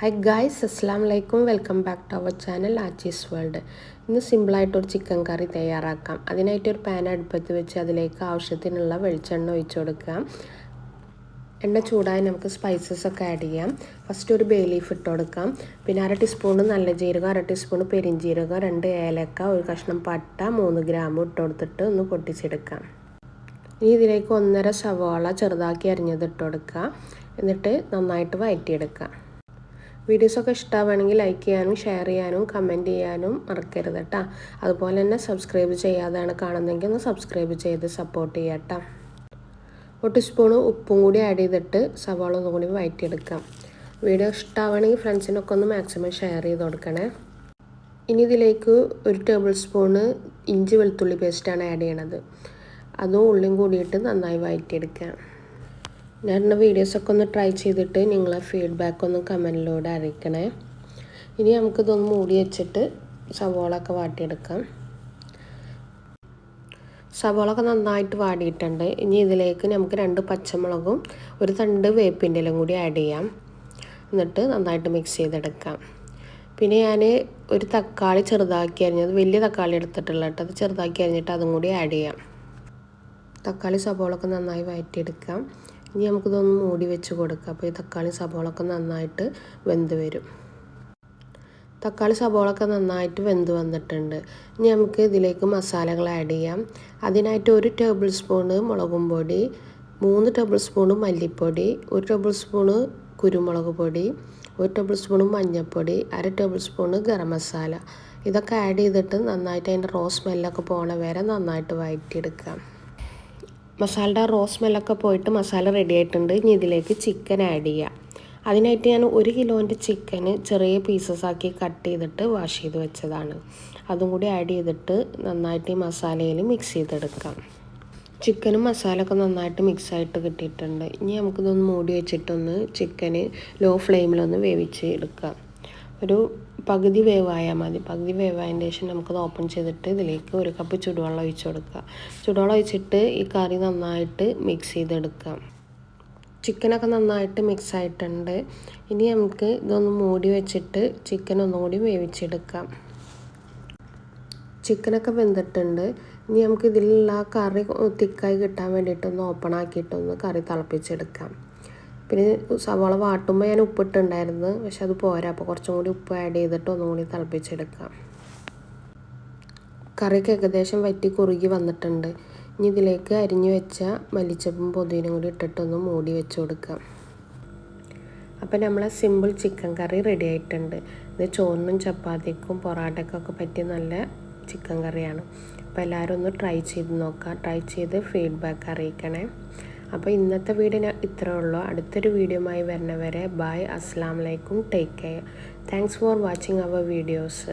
High guys അസ്സാം വലൈക്കും welcome back to our channel Aachi's world ഇന്ന് സിമ്പിളായിട്ടൊരു ചിക്കൻ കറി തയ്യാറാക്കാം. അതിനായിട്ട് ഒരു പാൻ അടുപ്പത്ത് വെച്ച് അതിലേക്ക് ആവശ്യത്തിനുള്ള വെളിച്ചെണ്ണ ഒഴിച്ചു കൊടുക്കാം. എണ്ണ ചൂടായി നമുക്ക് സ്പൈസസ് ഒക്കെ ആഡ് ചെയ്യാം. ഫസ്റ്റ് ഒരു ബേ ലീഫ് ഇട്ട് കൊടുക്കാം. പിന്നെ അര ടീസ്പൂൺ നല്ല ജീരകം അര ടീസ്പൂൺ പെരിഞ്ജീരകം രണ്ട് ഏലക്ക ഒരു കഷ്ണം പട്ട മൂന്ന് ഗ്രാം ഇട്ട് കൊടുത്തിട്ട് ഒന്ന് പൊട്ടിച്ചെടുക്കാം. ഇനി ഇതിലേക്ക് ഒന്നര സവാള ചെറുതാക്കി അരിഞ്ഞത് ഇട്ട് കൊടുക്കുക എന്നിട്ട് നന്നായിട്ട് വഴറ്റിയെടുക്കുക വീഡിയോസൊക്കെ ഇഷ്ടമാണെങ്കിൽ ലൈക്ക് ചെയ്യാനും ഷെയർ ചെയ്യാനും കമന്റ് ചെയ്യാനും മറക്കരുത് കേട്ടോ അതുപോലെ തന്നെ സബ്സ്ക്രൈബ് ചെയ്യാതാണ് കാണുന്നതെങ്കിൽ ഒന്ന് സബ്സ്ക്രൈബ് ചെയ്ത് സപ്പോർട്ട് ചെയ്യാം ഒരു ടീസ്പൂണ് ഉപ്പും കൂടി ആഡ് ചെയ്തിട്ട് സവാള ഒന്നും കൂടി വഴറ്റിയെടുക്കാം വീഡിയോ ഇഷ്ടമാണെങ്കിൽ ഫ്രണ്ട്സിനൊക്കെ ഒന്ന് മാക്സിമം ഷെയർ ചെയ്ത് കൊടുക്കണേ. ഇനി ഇതിലേക്ക് ഒരു ടേബിൾ സ്പൂണ് ഇഞ്ചി വെളുത്തുള്ളി പേസ്റ്റാണ് ആഡ് ചെയ്യണത്. അതും ഉള്ളിയും കൂടിയിട്ട് നന്നായി വഴറ്റിയെടുക്കുക ഞാൻ എന്റെ വീഡിയോസൊക്കെ ഒന്ന് ട്രൈ ചെയ്തിട്ട് നിങ്ങളെ ഫീഡ്ബാക്ക് ഒന്ന് കമന്റിലൂടെ അറിയിക്കണേ. ഇനി നമുക്കിതൊന്ന് മൂടി വെച്ചിട്ട് സവോളൊക്കെ വാട്ടിയെടുക്കാം. സവോളൊക്കെ നന്നായിട്ട് വാടിയിട്ടുണ്ട്. ഇനി ഇതിലേക്ക് നമുക്ക് രണ്ട് പച്ചമുളകും ഒരു തണ്ട് വേപ്പിന്റെ ഇലയും കൂടി ആഡ് ചെയ്യാം. എന്നിട്ട് നന്നായിട്ട് മിക്സ് ചെയ്തെടുക്കാം. പിന്നെ ഞാൻ ഒരു തക്കാളി ചെറുതാക്കി അരിഞ്ഞത് വലിയ തക്കാളി എടുത്തിട്ടുള്ള കേട്ടോ. അത് ചെറുതാക്കി അരിഞ്ഞിട്ട് അതും കൂടി ആഡ് ചെയ്യാം. തക്കാളി സവോളൊക്കെ നന്നായി വഴറ്റിയെടുക്കാം ഇനി നമുക്കിതൊന്ന് മൂടി വെച്ച് കൊടുക്കുക അപ്പോൾ ഈ തക്കാളി സബോളൊക്കെ നന്നായിട്ട് വെന്ത് വരും. തക്കാളി സബോളൊക്കെ നന്നായിട്ട് വെന്ത് വന്നിട്ടുണ്ട്. ഇനി നമുക്ക് ഇതിലേക്ക് മസാലകൾ ആഡ് ചെയ്യാം. അതിനായിട്ട് ഒരു ടേബിൾ സ്പൂണ് മുളകും പൊടി മൂന്ന് ടേബിൾ സ്പൂണ് മല്ലിപ്പൊടി ഒരു ടേബിൾ സ്പൂണ് കുരുമുളക് പൊടി ഒരു ടേബിൾ സ്പൂണ് മഞ്ഞൾപ്പൊടി അര ടേബിൾ സ്പൂണ് ഗരം മസാല. ഇതൊക്കെ ആഡ് ചെയ്തിട്ട് നന്നായിട്ട് അതിന്റെ റോ സ്മെല്ലൊക്കെ പോണ വരെ നന്നായിട്ട് വഴറ്റിയെടുക്കാം. മസാലയുടെ റോസ് സ്മെല്ലൊക്കെ പോയിട്ട് മസാല റെഡി ആയിട്ടുണ്ട് ഇനി ഇതിലേക്ക് ചിക്കൻ ആഡ് ചെയ്യാം. അതിനായിട്ട് ഞാൻ ഒരു കിലോന്റെ ചിക്കന് ചെറിയ പീസസ് ആക്കി കട്ട് ചെയ്തിട്ട് വാഷ് ചെയ്ത് വെച്ചതാണ്. അതും കൂടി ആഡ് ചെയ്തിട്ട് നന്നായിട്ട് ഈ മസാലയിൽ മിക്സ് ചെയ്തെടുക്കാം. ചിക്കനും മസാലയൊക്കെ നന്നായിട്ട് മിക്സ് ആയിട്ട് കിട്ടിയിട്ടുണ്ട്. ഇനി നമുക്കിതൊന്ന് മൂടി വെച്ചിട്ടൊന്ന് ചിക്കന് ലോ ഫ്ലെയിമിലൊന്ന് വേവിച്ച് എടുക്കാം. ഒരു പകുതി വേവായാൽ മതി. പകുതി വേവായതിന് ശേഷം നമുക്കത് ഓപ്പൺ ചെയ്തിട്ട് ഇതിലേക്ക് ഒരു കപ്പ് ചുടുവെള്ളം ഒഴിച്ച് കൊടുക്കുക. ചുടുവെള്ളം ഒഴിച്ചിട്ട് ഈ കറി നന്നായിട്ട് മിക്സ് ചെയ്തെടുക്കാം ചിക്കനൊക്കെ നന്നായിട്ട് മിക്സ് ആയിട്ടുണ്ട്. ഇനി നമുക്ക് ഇതൊന്ന് മൂടി വെച്ചിട്ട് ചിക്കൻ ഒന്നുകൂടി വേവിച്ചെടുക്കാം. ചിക്കനൊക്കെ വെന്തിട്ടുണ്ട്. ഇനി നമുക്ക് ഇതിലുള്ള കറി തിക്കായി കിട്ടാൻ വേണ്ടിയിട്ടൊന്ന് ഓപ്പൺ ആക്കിയിട്ടൊന്ന് കറി തിളപ്പിച്ചെടുക്കാം. പിന്നെ സവാള വാട്ടുമ്പോൾ ഞാൻ ഉപ്പിട്ടുണ്ടായിരുന്നു. പക്ഷെ അത് പോരാ. അപ്പോൾ കുറച്ചും കൂടി ഉപ്പ് ആഡ് ചെയ്തിട്ട് ഒന്നും കൂടി തിളപ്പിച്ചെടുക്കാം. കറിക്ക് ഏകദേശം വറ്റി കുറുകി വന്നിട്ടുണ്ട്. ഇനി ഇതിലേക്ക് അരിഞ്ഞു വെച്ച മല്ലിച്ചപ്പും പൊതിനും കൂടി ഇട്ടിട്ടൊന്ന് മൂടി വെച്ച് കൊടുക്കാം. അപ്പം നമ്മളെ സിമ്പിൾ ചിക്കൻ കറി റെഡി ആയിട്ടുണ്ട്. ഇത് ചോറിനും ചപ്പാത്തിക്കും പൊറാട്ടയ്ക്കൊക്കെ പറ്റിയ നല്ല ചിക്കൻ കറിയാണ് അപ്പോൾ എല്ലാവരും ഒന്ന് ട്രൈ ചെയ്ത് നോക്കാം. ട്രൈ ചെയ്ത് ഫീഡ്ബാക്ക് അറിയിക്കണേ. അപ്പോൾ ഇന്നത്തെ വീഡിയോ ഇത്രയേ ഇത്രേ ഉള്ളൂ. അടുത്തൊരു വീഡിയോയുമായി വരുന്നവരെ ബൈ അസ്സാം വലൈക്കും take care thanks for watching our videos